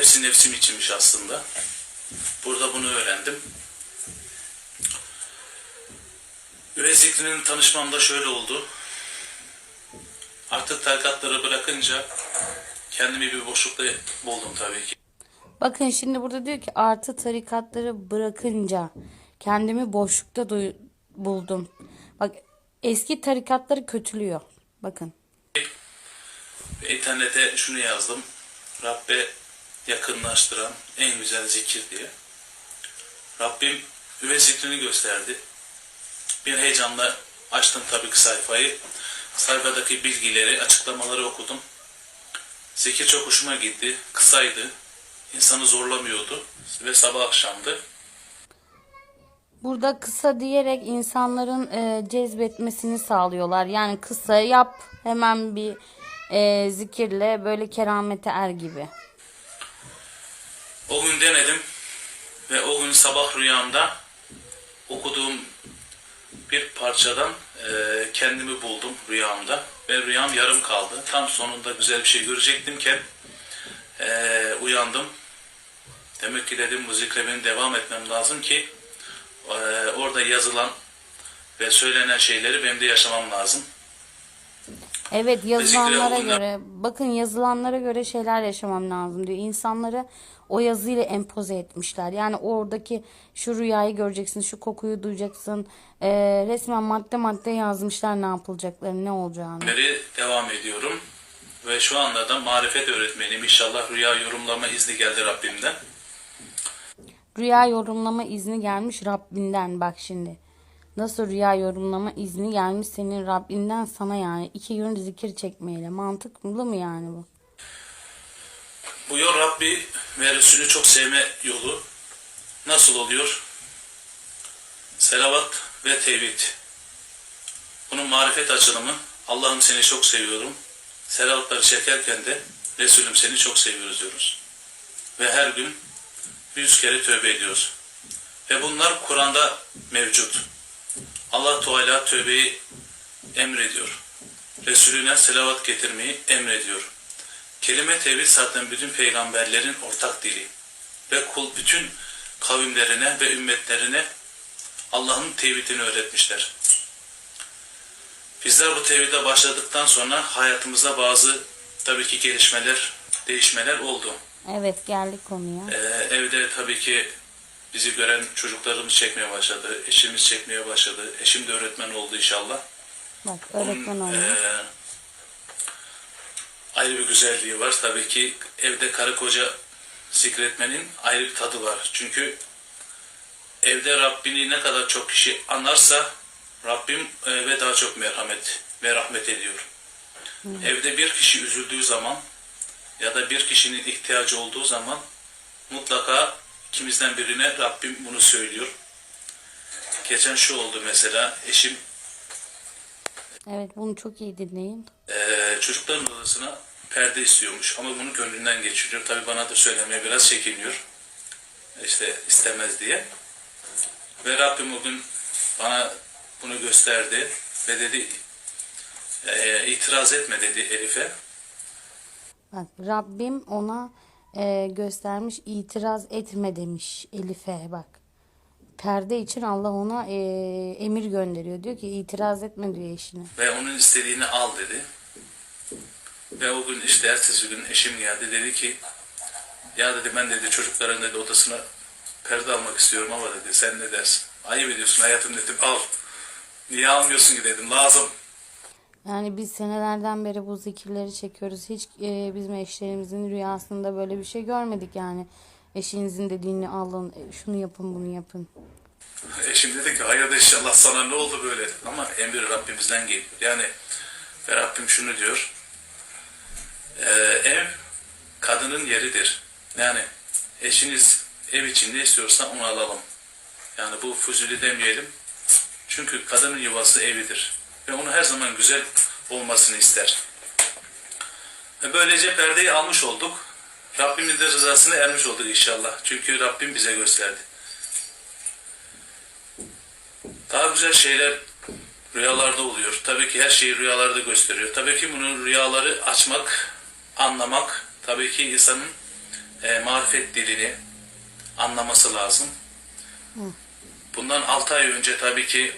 hepsi nefsim içinmiş aslında. Burada bunu öğrendim. Üvey zikrinin tanışmamda şöyle oldu. Artık tarikatları bırakınca kendimi bir boşlukta buldum tabii ki. Bakın şimdi burada diyor ki artı tarikatları bırakınca kendimi boşlukta buldum. Bak eski tarikatları kötülüyor. Bakın. İnternete şunu yazdım. Rabbe yakınlaştıran en güzel zikir diye. Rabbim üve zikrini gösterdi. Bir heyecanla açtım tabii ki sayfayı. Sayfadaki bilgileri, açıklamaları okudum. Zikir çok hoşuma gitti. Kısaydı. insanı zorlamıyordu. Ve sabah akşamdı. Burada kısa diyerek insanların e, cezbetmesini sağlıyorlar. Yani kısa yap hemen bir e, zikirle böyle keramete er gibi. O gün denedim ve o gün sabah rüyamda okuduğum bir parçadan e, kendimi buldum rüyamda ve rüyam yarım kaldı. Tam sonunda güzel bir şey görecektimken e, uyandım. Demek ki dedim bu benim devam etmem lazım ki e, orada yazılan ve söylenen şeyleri benim de yaşamam lazım. Evet yazılanlara göre bakın yazılanlara göre şeyler yaşamam lazım diyor. İnsanları o yazıyla empoze etmişler. Yani oradaki şu rüyayı göreceksin, şu kokuyu duyacaksın. Ee, resmen madde madde yazmışlar ne yapılacaklarını, ne olacağını. Devam ediyorum ve şu anda da marifet öğretmeniyim. İnşallah rüya yorumlama izni geldi Rabbimden. Rüya yorumlama izni gelmiş Rabbinden bak şimdi. Nasıl rüya yorumlama izni gelmiş senin Rabbinden sana yani. iki gün zikir çekmeyle. Mantıklı mı yani bu? Bu yol Rabbi ve Resulü çok sevme yolu. Nasıl oluyor? Selavat ve tevhid. Bunun marifet açılımı Allah'ım seni çok seviyorum. Selavatları çekerken de Resulüm seni çok seviyoruz diyoruz. Ve her gün yüz kere tövbe ediyoruz. Ve bunlar Kur'an'da mevcut. Allah Teala tövbeyi emrediyor. Resulüne selavat getirmeyi emrediyor. Kelime tevhid zaten bütün peygamberlerin ortak dili. Ve kul bütün kavimlerine ve ümmetlerine Allah'ın tevhidini öğretmişler. Bizler bu tevhide başladıktan sonra hayatımızda bazı tabii ki gelişmeler, değişmeler oldu. Evet geldik konuya. Ee, evde tabii ki bizi gören çocuklarımız çekmeye başladı, eşimiz çekmeye başladı. Eşim de öğretmen oldu inşallah. Bak öğretmen olmuş. Ee, ayrı bir güzelliği var. Tabii ki evde karı koca zikretmenin ayrı bir tadı var. Çünkü evde Rabbini ne kadar çok kişi anarsa Rabbim ve daha çok merhamet ve rahmet ediyor. Evde bir kişi üzüldüğü zaman ya da bir kişinin ihtiyacı olduğu zaman mutlaka ikimizden birine Rabbim bunu söylüyor. Geçen şu oldu mesela eşim Evet bunu çok iyi dinleyin. Ee, çocukların odasına perde istiyormuş ama bunu gönlünden geçiriyor. Tabii bana da söylemeye biraz çekiniyor. İşte istemez diye. Ve Rabbim o gün bana bunu gösterdi ve dedi "Ee, itiraz etme dedi Elif'e. Bak Rabbim ona e, göstermiş itiraz etme demiş Elif'e bak. Perde için Allah ona e, emir gönderiyor. Diyor ki itiraz etme diyor eşine. ve onun istediğini al dedi. Ve o gün işte ertesi gün eşim geldi dedi ki ya dedi ben dedi çocukların dedi odasına perde almak istiyorum ama dedi sen ne dersin? Ayıp ediyorsun hayatım dedim al. Niye almıyorsun ki dedim lazım. Yani biz senelerden beri bu zikirleri çekiyoruz. Hiç e, bizim eşlerimizin rüyasında böyle bir şey görmedik yani. Eşinizin dediğini alın, e, şunu yapın, bunu yapın. Eşim dedi ki hayırdır inşallah sana ne oldu böyle? Ama emir Rabbimizden geliyor. Yani ve Rabbim şunu diyor. "Ee, ev kadının yeridir. Yani eşiniz ev için ne istiyorsa onu alalım. Yani bu fuzuli demeyelim. Çünkü kadının yuvası evidir. Ve onu her zaman güzel olmasını ister. Ve böylece perdeyi almış olduk. Rabbimin de rızasına ermiş olduk inşallah. Çünkü Rabbim bize gösterdi. Daha güzel şeyler rüyalarda oluyor. Tabii ki her şeyi rüyalarda gösteriyor. Tabii ki bunu rüyaları açmak, anlamak tabii ki insanın e, marifet marifet dilini anlaması lazım. Bundan 6 ay önce tabii ki